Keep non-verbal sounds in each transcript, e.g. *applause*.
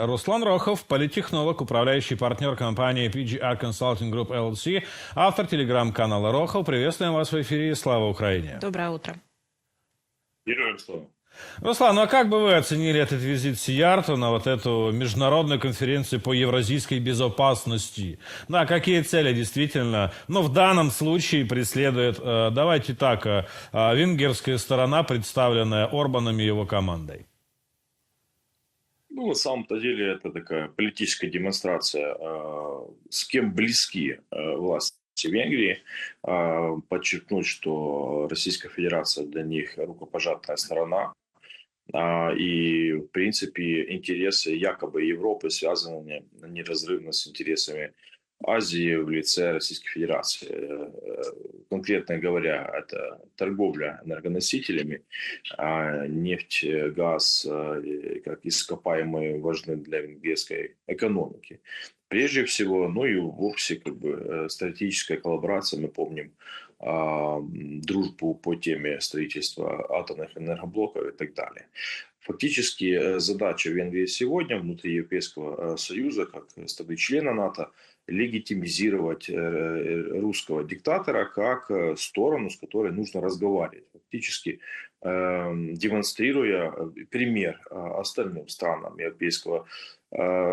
Руслан Рохов, политтехнолог, управляющий партнер компании PGR Consulting Group LLC, автор телеграм-канала Рохов. Приветствуем вас в эфире. Слава Украине. Доброе утро. Героям слава. Руслан, ну а как бы вы оценили этот визит Сиярту на вот эту международную конференцию по евразийской безопасности? Да, какие цели действительно, ну, в данном случае преследует, э, давайте так, э, э, венгерская сторона, представленная Орбаном и его командой? Ну, на самом-то деле, это такая политическая демонстрация, э, с кем близки э, власти Венгрии. Э, подчеркнуть, что Российская Федерация для них рукопожатная сторона. И, в принципе, интересы якобы Европы связаны неразрывно с интересами Азии в лице Российской Федерации. Э, э, Конкретно говоря, это торговля энергоносителями, а нефть, газ э, как ископаемые важны для венгерской экономики. Прежде всего, ну и вовсе как бы стратегическая коллаборация, мы помним а, дружбу по теме строительства атомных энергоблоков и так далее. Фактически задача Венгрии сегодня внутри Европейского Союза, как страны члена НАТО, легитимизировать э, э, русского диктатора как э, сторону, с которой нужно разговаривать. Фактически э, демонстрируя пример остальным странам европейского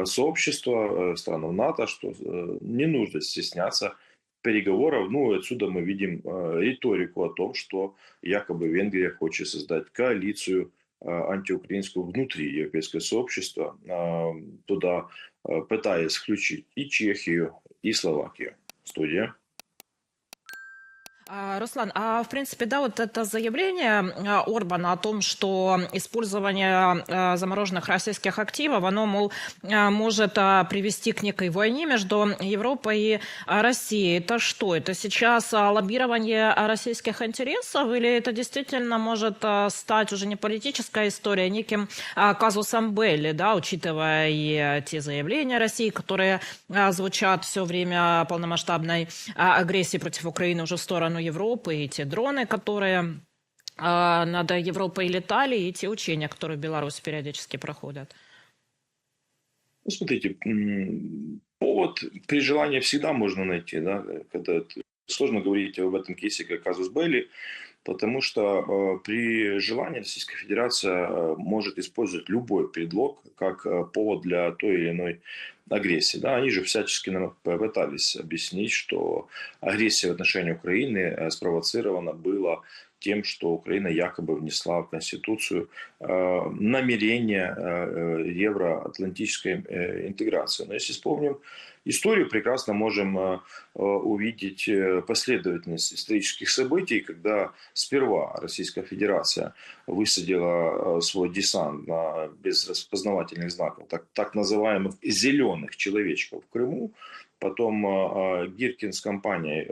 сообщества, странам НАТО, что не нужно стесняться переговоров. Ну, отсюда мы видим риторику о том, что якобы Венгрия хочет создать коалицию антиукраинскую внутри европейского сообщества, туда э, пытаясь включить и Чехию, и Словакию. А, Руслан, а в принципе, да, вот это заявление а, Орбана о том, что использование а, замороженных российских активов, оно, мол, может привести к некой войне между Европой и Россией. Это что? Это сейчас лоббирование российских интересов или это действительно может стать уже не политическая история, а неким казусом Белли, да, учитывая и те заявления России, которые звучат все время полномасштабной агрессии против Украины уже в сторону Европы, и те дроны, которые а, над Европой летали, и те учения, которые в Беларуси периодически проходят. Ну, смотрите, повод при желании всегда можно найти, да, когда сложно говорить об этом кейсе как казус Белли, потому что э, при желании Российская Федерация э, может использовать любой предлог как э, повод для той или иной агрессии. Да, они же всячески нам пытались объяснить, что агрессия в отношении Украины спровоцирована была тем, что Украина якобы внесла в Конституцию э, намерение э, евроатлантической э, интеграции. Но если вспомним историю, прекрасно можем увидеть последовательность исторических событий, когда сперва Российская Федерация высадила свой десант на, без распознавательных знаков, так, так называемых зеленых человечков в Крыму, потом Гиркин с компанией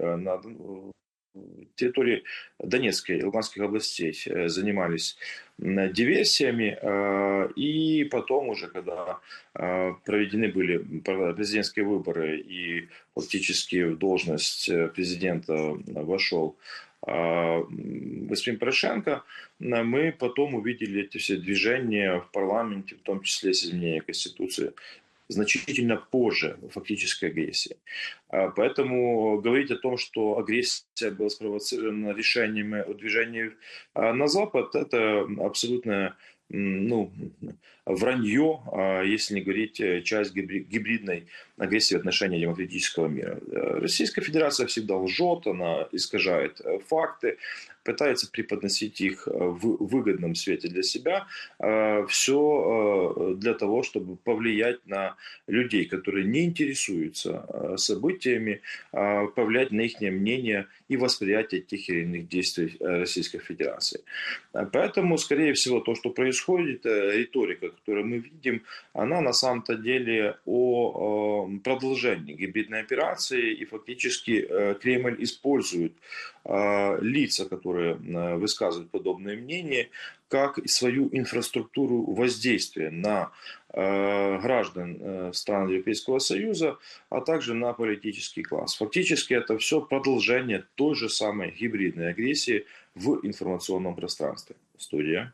территории Донецкой и Луганских областей э, занимались диверсиями, э, и потом уже, когда э, проведены были президентские выборы и фактически в должность президента вошел господин Порошенко, мы потом увидели эти все движения в парламенте, в том числе с изменением Конституции, значительно позже фактической агрессии. А, Поэтому говорить о том, что агрессия была спровоцирована решениями о движении а, на Запад, это абсолютно ну, вранье, а, если не говорить э, часть гибри- гибридной агрессии в отношении демократического мира. Э, Российская Федерация всегда лжет, она искажает э, факты, пытается преподносить их э, в выгодном свете для себя, все для того, чтобы повлиять на людей, которые не интересуются э, событиями, повлиять на их мнение и восприятие тех или иных действий э, Российской Федерации. Поэтому, скорее всего, то, что происходит, э, риторика, которую мы видим, она на самом-то деле о э, продолжении гибридной операции, и фактически э, Кремль использует э, лица, которые э, высказывают подобные мнения, как свою инфраструктуру воздействия на э, граждан э, стран Европейского Союза, а также на политический класс. Фактически это все продолжение той же самой гибридной агрессии в информационном пространстве. Студия.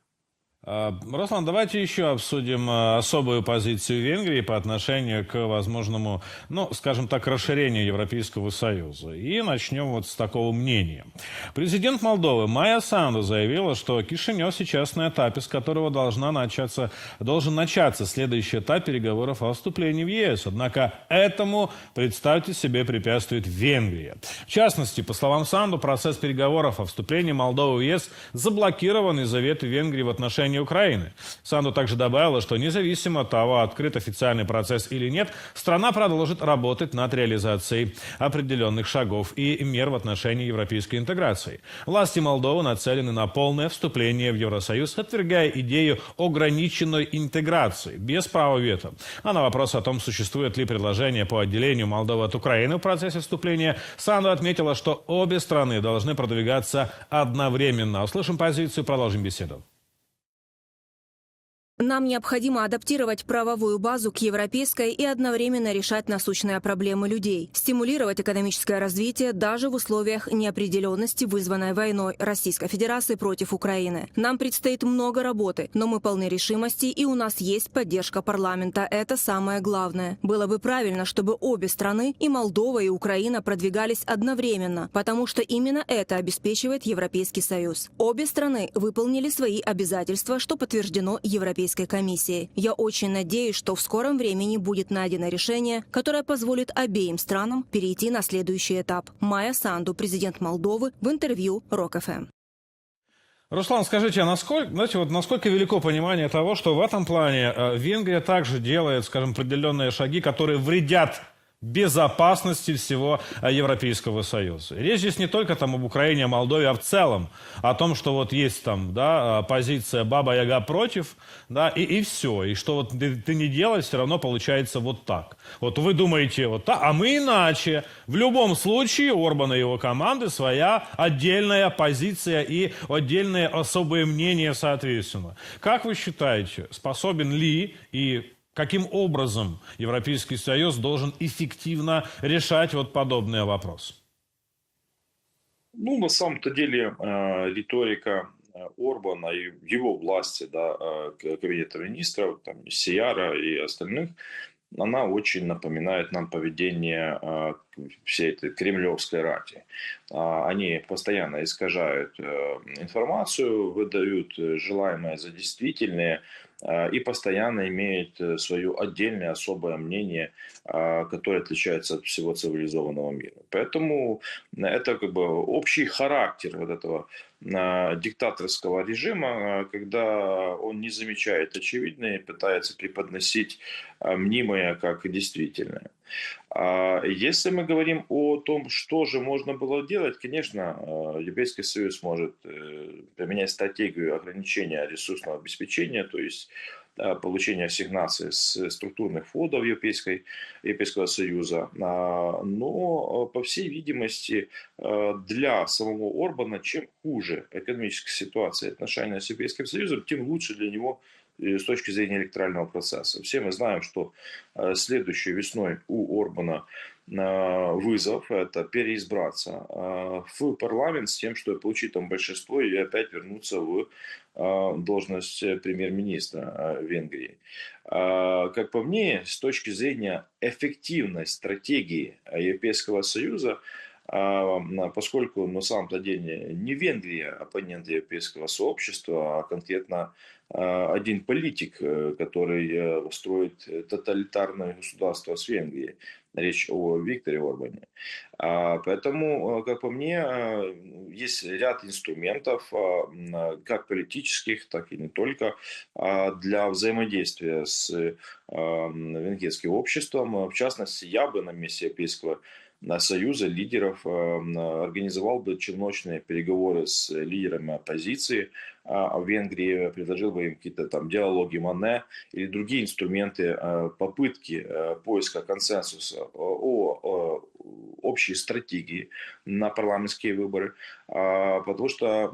А, Руслан, давайте еще обсудим а, особую позицию Венгрии по отношению к возможному, ну, скажем так, расширению Европейского Союза. И начнем вот с такого мнения. Президент Молдовы Майя Санду заявила, что Кишинев сейчас на этапе, с которого должна начаться, должен начаться следующий этап переговоров о вступлении в ЕС. Однако этому, представьте себе, препятствует Венгрия. В частности, по словам Санду, процесс переговоров о вступлении Молдовы в ЕС заблокирован из-за вето Венгрии в отношении Украины. Санду также добавила, что независимо от того, открыт официальный процесс или нет, страна продолжит работать над реализацией определенных шагов и мер в отношении европейской интеграции. Власти Молдовы нацелены на полное вступление в Евросоюз, отвергая идею ограниченной интеграции, без права вето. А на вопрос о том, существует ли предложение по отделению Молдовы от Украины в процессе вступления, Санду отметила, что обе страны должны продвигаться одновременно. Услышим позицию, продолжим беседу. Нам необходимо адаптировать правовую базу к европейской и одновременно решать насущные проблемы людей, стимулировать экономическое развитие даже в условиях неопределенности, вызванной войной Российской Федерации против Украины. Нам предстоит много работы, но мы полны решимости и у нас есть поддержка парламента. Это самое главное. Было бы правильно, чтобы обе страны, и Молдова, и Украина, продвигались одновременно, потому что именно это обеспечивает Европейский Союз. Обе страны выполнили свои обязательства, что подтверждено Европейской Европейской комиссии. Я очень надеюсь, что в скором времени будет найдено решение, которое позволит обеим странам перейти на следующий этап. Майя Санду, президент Молдовы, в интервью РОК-ФМ. Руслан, скажите, а насколько, знаете, вот насколько велико понимание того, что в этом плане э, Венгрия также делает, скажем, определенные шаги, которые вредят безопасности всего э, Европейского Союза. Речь здесь не только там об Украине, о Молдове, а в целом о том, что вот есть там да, э, позиция Баба-Яга против, да, и, и все. И что вот ты, ты не делаешь, все равно получается вот так. Вот вы думаете вот так, а мы иначе. В любом случае у Орбана и его команды своя отдельная позиция и отдельные особые мнения соответственно. Как вы считаете, способен ли и Каким образом Европейский Союз должен эффективно решать вот подобные вопросы? Ну, на самом-то деле, э, риторика э, Орбана и его власти, да, э, кабинета министров, там, Сияра и остальных, она очень напоминает нам поведение э, всей этой кремлевской рати. Они постоянно искажают информацию, выдают желаемое за действительное, и постоянно имеет э, свое отдельное особое мнение, э, которое отличается от всего цивилизованного мира. Поэтому это как бы общий характер вот этого диктаторского режима, когда он не замечает очевидное и пытается преподносить мнимое как действительное. А если мы говорим о том, что же можно было делать, конечно, Европейский Союз может применять стратегию ограничения ресурсного обеспечения, то есть получения ассигнаций с структурных фондов Европейской, Европейского Союза. А, но, по всей видимости, для самого Орбана, чем хуже экономическая ситуация отношения с Европейским Союзом, тем лучше для него с точки зрения электорального процесса. Все мы знаем, что э, следующей весной у Орбана э, вызов – это переизбраться э, в парламент с тем, чтобы получить там большинство и опять вернуться в должность премьер-министра Венгрии. Как по мне, с точки зрения эффективной стратегии Европейского Союза, поскольку на самом-то деле не Венгрия оппонент европейского сообщества, а конкретно один политик, э, который э, строит тоталитарное государство с Венгрией. Речь о Викторе Орбане. А, поэтому, э, как по мне, есть ряд инструментов, как политических, так и не только, для взаимодействия с венгерским обществом. В частности, я бы на месте Европейского Союза лидеров организовал бы челночные переговоры с лидерами оппозиции в Венгрии, предложил бы им какие-то там диалоги Мане или другие инструменты попытки поиска консенсуса о общей стратегии на парламентские выборы, потому что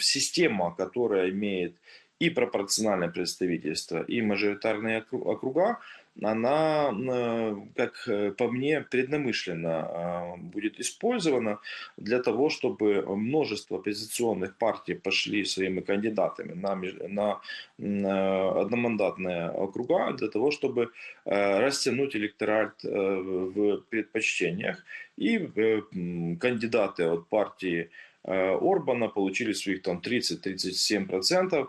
система, которая имеет и пропорциональное представительство, и мажоритарные округа, она, э, как э, по мне, преднамышленно э, будет использована для того, чтобы множество оппозиционных партий пошли своими кандидатами на, на одномандатные округа, для того, чтобы растянуть электорат в предпочтениях. И кандидаты от партии Орбана получили своих там 30-37%, э,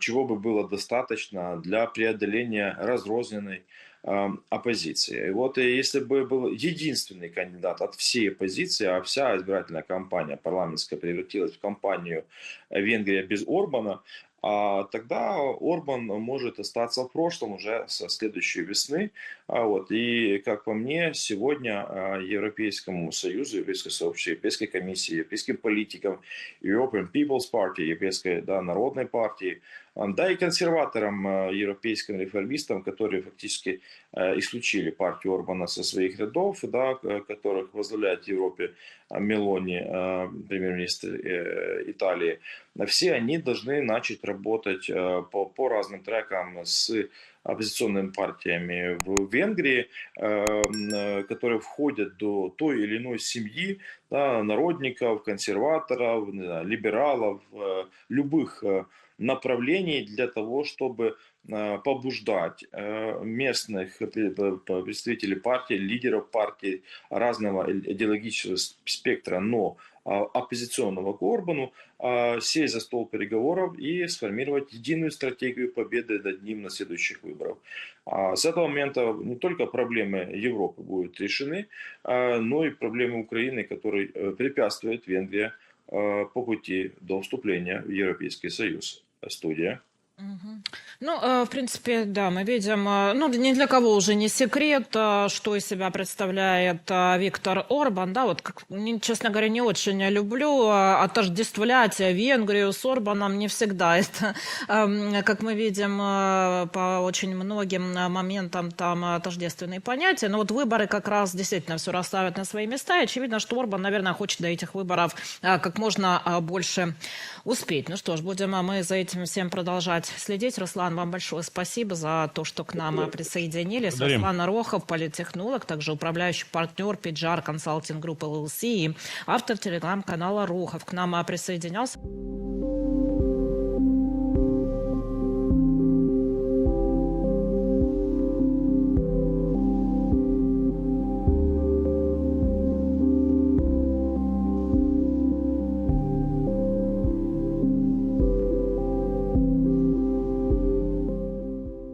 чего бы было достаточно для преодоления разрозненной оппозиции. И вот э, если бы был единственный кандидат от всей оппозиции, а вся избирательная кампания парламентская превратилась в кампанию Венгрия без Орбана, а тогда Орбан может остаться в прошлом уже со следующей весны. А вот, и, как по мне, сегодня а, Европейскому Союзу, Европейской сообществу, Европейской комиссии, европейским политикам, European People's Party, Европейской да, народной партии, да и консерваторам, а, европейским реформистам, которые фактически а, исключили партию Орбана со своих рядов, да, которых возглавляет в Европе а, Мелони, премьер-министр э, Италии, все они должны начать работать э, по, по разным трекам с оппозиционными партиями в Венгрии, э, э, которые входят до той или иной семьи, да, народников, консерваторов, либералов, любых направлений для того, чтобы побуждать местных пре- пре- представителей партии, лидеров партий разного идеологического спектра, но оппозиционного к Орбану, а, сесть за стол переговоров и сформировать единую стратегию победы над ним на следующих выборах. А С этого момента не только проблемы Европы будут решены, а, но и проблемы Украины, которые э, препятствует Венгрия э, по пути до вступления в Европейский Союз. Студия. Ну, э, в принципе, да, мы видим, э, ну, ни для кого уже не секрет, э, что из себя представляет Виктор Орбан, да, вот, честно говоря, не очень люблю отождествлять Венгрию с Орбаном, не всегда. *laughs* Это, эм, как мы видим, по очень многим моментам там тождественные понятия, но вот выборы как раз действительно все расставят на свои места, и очевидно, что Орбан, наверное, хочет до этих выборов как можно больше успеть. Ну что ж, будем мы за этим всем продолжать следить. Руслан, вам большое спасибо за то, что к нам э, присоединились. Благодарим. Руслан Рохов, политтехнолог, также управляющий партнер Пиджар консалтинг группы ЛЛС и автор телеграм-канала Рохов к нам э, присоединялся.